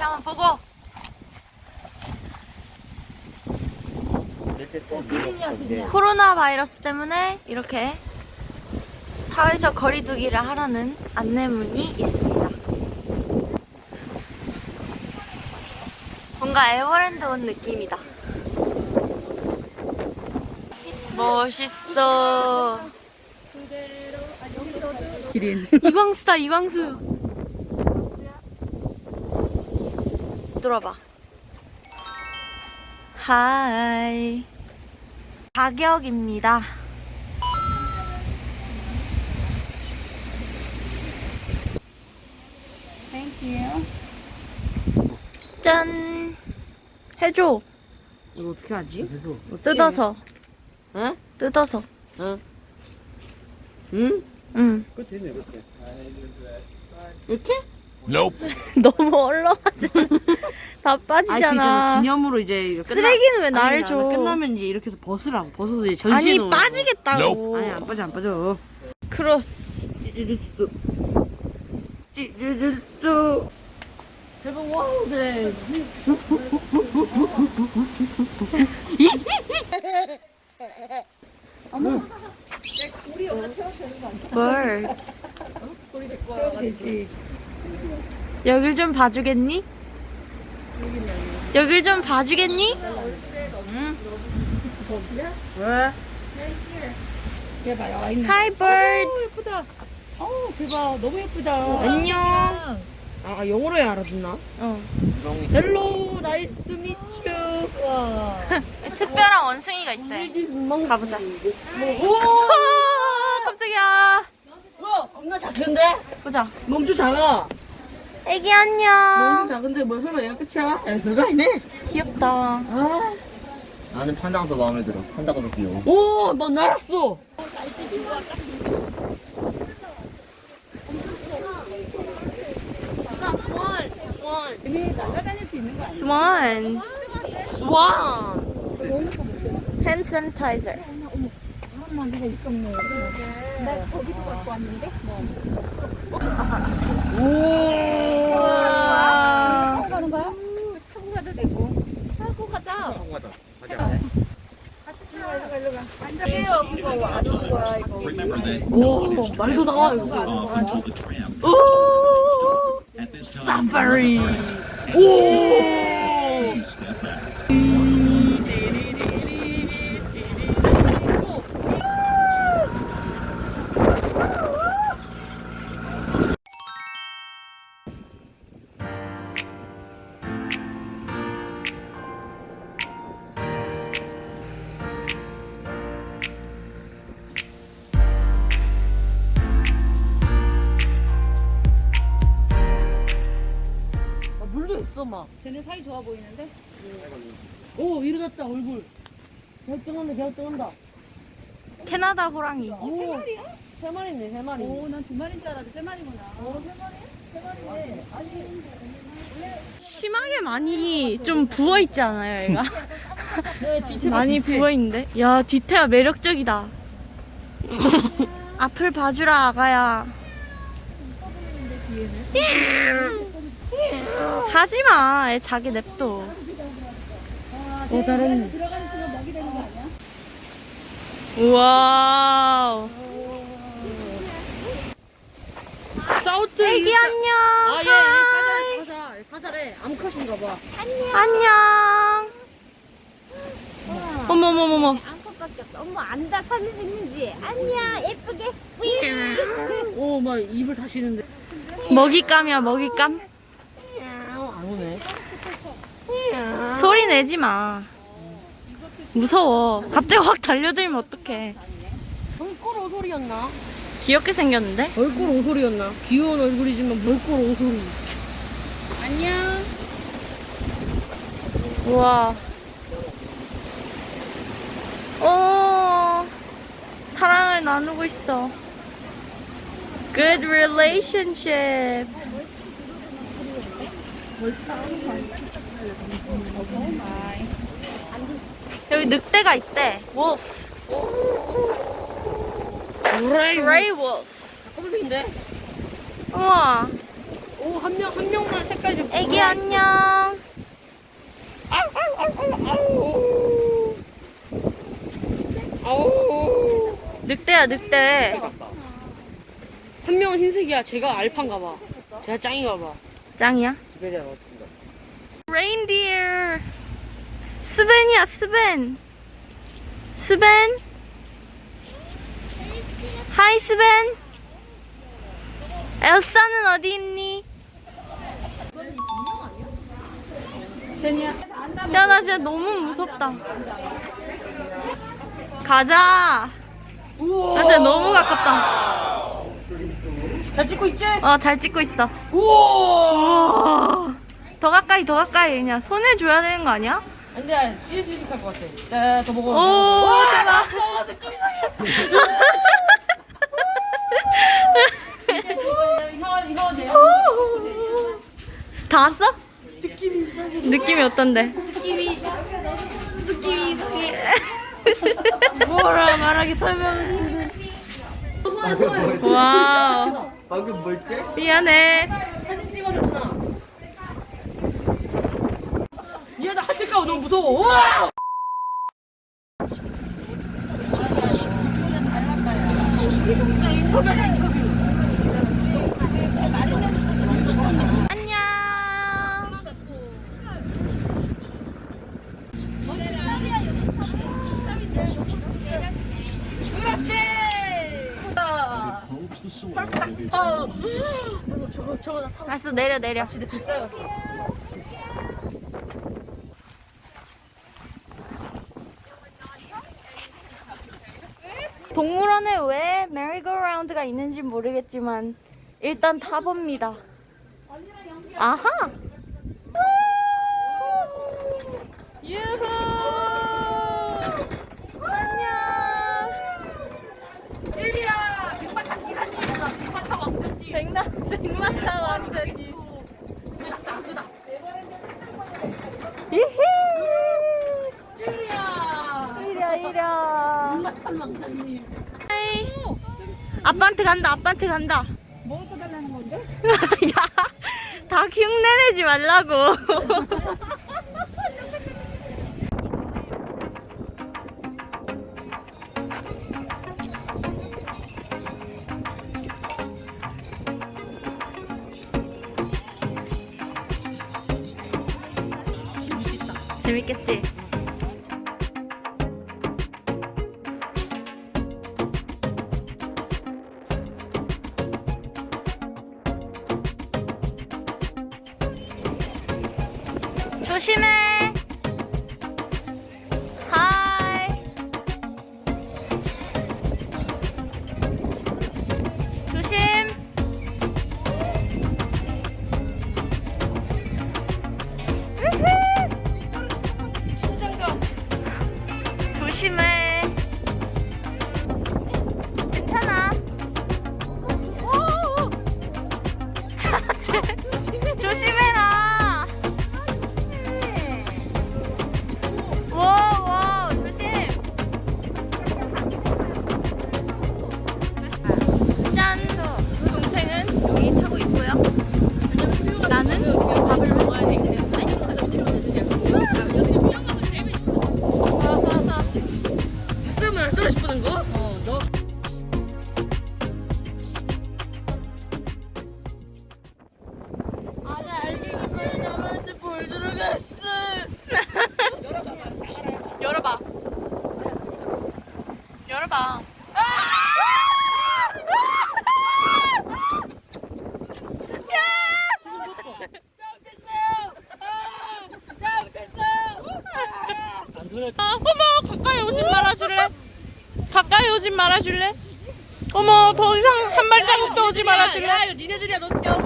앞에 한번 보고. 코로나 바이러스 때문에 이렇게 사회적 거리두기를 하라는 안내문이 있습니다. 뭔가 에버랜드 온 느낌이다. 멋있어. 기린. 이광수다, 이광수. 들어봐. 하이. 가격입니다. 짠. 해줘. 이거 어떻게 하지? 뜯어서. 응? 뜯어서. 응? 응? 응. 이렇게? 너무 얼렁하잖아. 다 아니, 빠지잖아. 그 기념으로 이제 이거 끝나- 쓰레기는 왜 아니, 나를 나- 줘? 나 끝나면 이제 이렇게 해서 벗으라고. 벗어서 이제 아니 전신으로. 빠지겠다고. 아니 안 빠져 안 빠져. 크로스. 찌르르스. 찌르르스. 대박 와우 네. 뭘? 여길 좀 봐주겠니? 여길 좀 봐주겠니? 왜? 하이 bird. 예쁘다. 어 대박 너무 예쁘다. 안녕. 아 영어로 알아듣나? 어. 헬로 나이스 투 미츠. 와. 특별한 원숭이가 있대. 가보자. 오. 깜짝이야. 와 겁나 작은데? 보자. 멈춰 작아. 애기 너무 안녕. 작은데 뭐 설마 얘가 끝이야? 야 별거 아니네. 귀엽다. 아. 나는 판다가 더 마음에 들어. 판다가 더 귀여워. 오, 넌 날았어. 스완. 스완. 핸 세니타이저. 우와. 가는 거야? 타고 가도 되고. 타고 가자. 오, 말도 나와. 오. 사파리. 오. 사이 좋아 보이는데? 오, 일어났다, 얼굴. 결정한다, 결정한다. 캐나다 호랑이. 오, 세 마리네, 세 마리. 오, 난 두 마리인 줄 알았는데 세 마리구나. 오, 세 마리? 세 마리네. 아니, 심하게 많이 좀 부어 있지 않아요, 얘가? 많이 부어 있는데. 야, 디테가 매력적이다. 앞을 봐주라, 아가야. 하지 마, 얘 자기 냅둬. 어, 다른. 우와. 사우트. 애기 안녕. 아, 하이. 사자래, 사자. 얘 사자래. 암컷인가 봐. 안녕. 어머머머머. 암컷밖에 없어. 엄마 안다 사진 찍는지. 안녕, 예쁘게. 오, 막 입을 다시는데. 먹잇감이야, 먹잇감. 안 오네. 소리 내지 마. 무서워. 갑자기 확 달려들면 어떡해. 얼굴 오소리였나? 귀엽게 생겼는데? 얼굴 오소리였나? 귀여운 얼굴이지만 얼굴 오소리. 안녕. 우와. 오. 사랑을 나누고 있어. Good relationship. 여기 늑대가 있대. wolf. 그레이. Grey wolf. 검은색인데? 우와. 오, 한 명, 한 명만 색깔 좀. 애기 안녕. 늑대야 늑대. 한 명은 흰색이야. 제가 알파인가 봐. 제가 짱인가 봐. 짱이야? 시베리아 같은데. reindeer. 스벤이야 스벤. 스벤. 하이 스벤. 엘사는 어디 있니? 야, 나 진짜 너무 무섭다. 가자. 나 진짜 너무 가깝다. 잘 찍고 있지? 어, 잘 찍고 있어. 우와. 더 가까이, 더 가까이. 그냥 손에 줘야 되는 거 아니야? 안 돼. 찌릿찌릿 할 것 같아. 야, 더 먹어. 오, 대박. 다 왔어? 느낌이 어떤데? 뭐라 말하기 설명이. 와우. 방금 뭘지? 미안해. 사진 찍어줬잖아. 얘나 할칠까 봐 너무 무서워. 우와! 안녕. 그렇지. 알았어, 내려, 내려. 동물원에 왜 메리고라운드가 있는지 모르겠지만 일단 타봅니다. 아하! 유후! 안녕! 일이야. 백마탄 기사님이다. 백마탄 왕자님. 백나, 백마타 왕자님. 나그다. 이히! 일이야. 이랴, 이랴. 백마탄 왕자님. 하이. 아빠한테 간다, 아빠한테 간다. 뭐 꺼달라는 건데? 야, 다 흉내내지 말라고. 재밌겠지?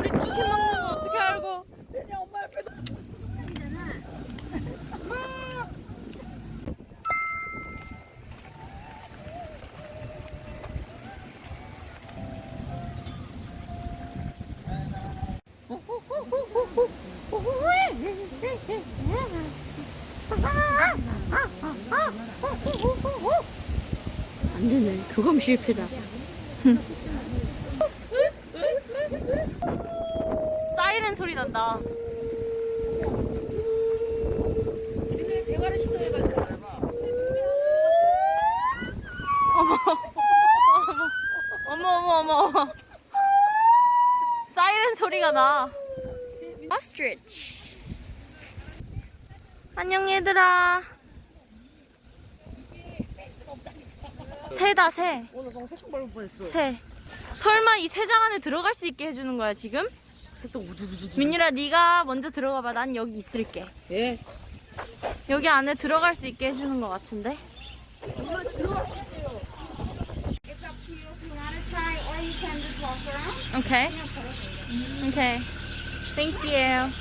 우리 치킨 먹는 거 어떻게 알고? 안 되네. 교감 실패다. 사이렌 소리 난다. 어머. 어머, 어머, 어머, 어머. 사이렌 소리가 나. Ostrich. 안녕, 얘들아. 새다, 새. 오늘 새총 밟을 뻔했어. 새. 설마 이 새장 안에 들어갈 수 있게 해주는 거야, 지금? 새똥 우두두두. 민유라 네가 먼저 들어가 봐. 난 여기 있을게. 예. 여기 안에 들어갈 수 있게 해주는 것 같은데. Okay. Okay. Thank you.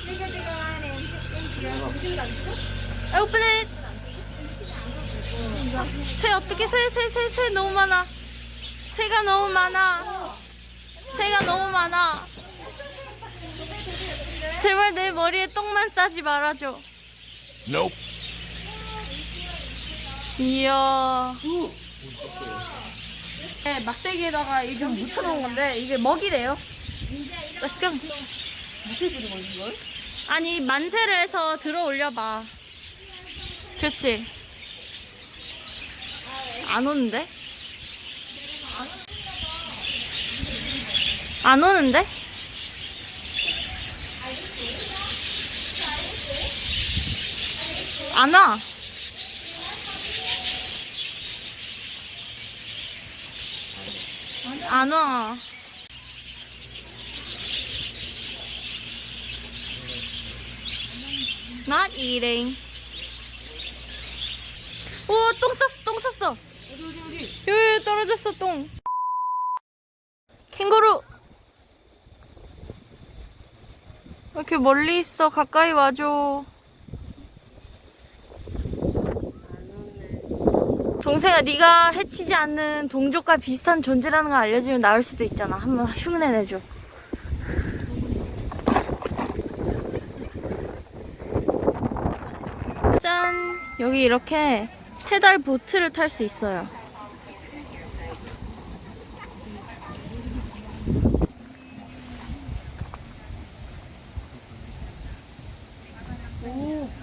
Open it. 새 어떻게 새새새새 너무 많아. 새가 너무 많아. 새가 너무 많아. 제발 내 머리에 똥만 싸지 말아줘. 이야. 네, 막대기에다가 이좀 묻혀놓은 건데 이게 먹이래요. Go. 아니 만세를 해서 들어 올려봐. 그렇지. 안 오는데? 안 오는데? 안 와. 안 와. Not eating. 오, 똥 쌌어, 똥 쌌어. 여기 떨어졌어, 똥. 캥거루. 왜 이렇게 멀리 있어? 가까이 와줘. 동생아, 네가 해치지 않는 동족과 비슷한 존재라는 걸 알려주면 나을 수도 있잖아. 한번 흉내 내줘. 짠! 여기 이렇게 페달 보트를 탈 수 있어요.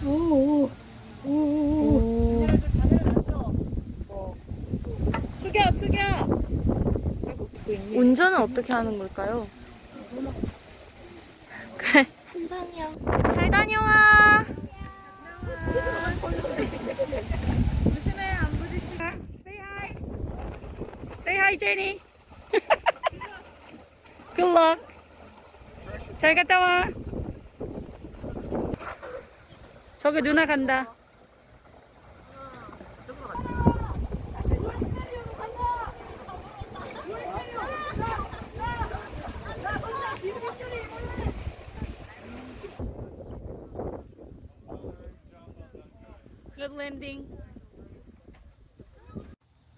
오. 숙여 숙여. 운전은 어떻게 하는 걸까요? 그래. 잘 다녀와. Say hi, Jenny. Good luck. 잘 갔다 와. 저기 누나 간다. Good landing.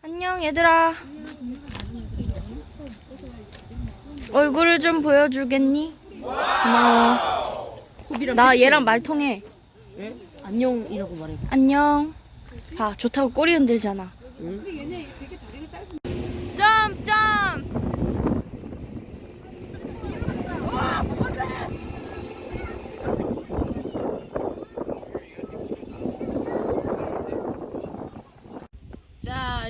안녕 얘들아. 얼굴을 좀 보여주겠니? 고마워. 나 얘랑 말 통해. 예? 안녕이라고 말해. 안녕. 봐, 좋다고 꼬리 흔들잖아. 점, 점. 자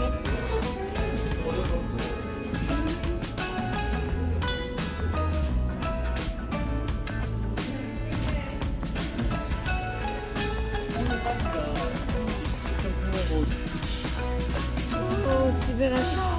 어, 집에 가서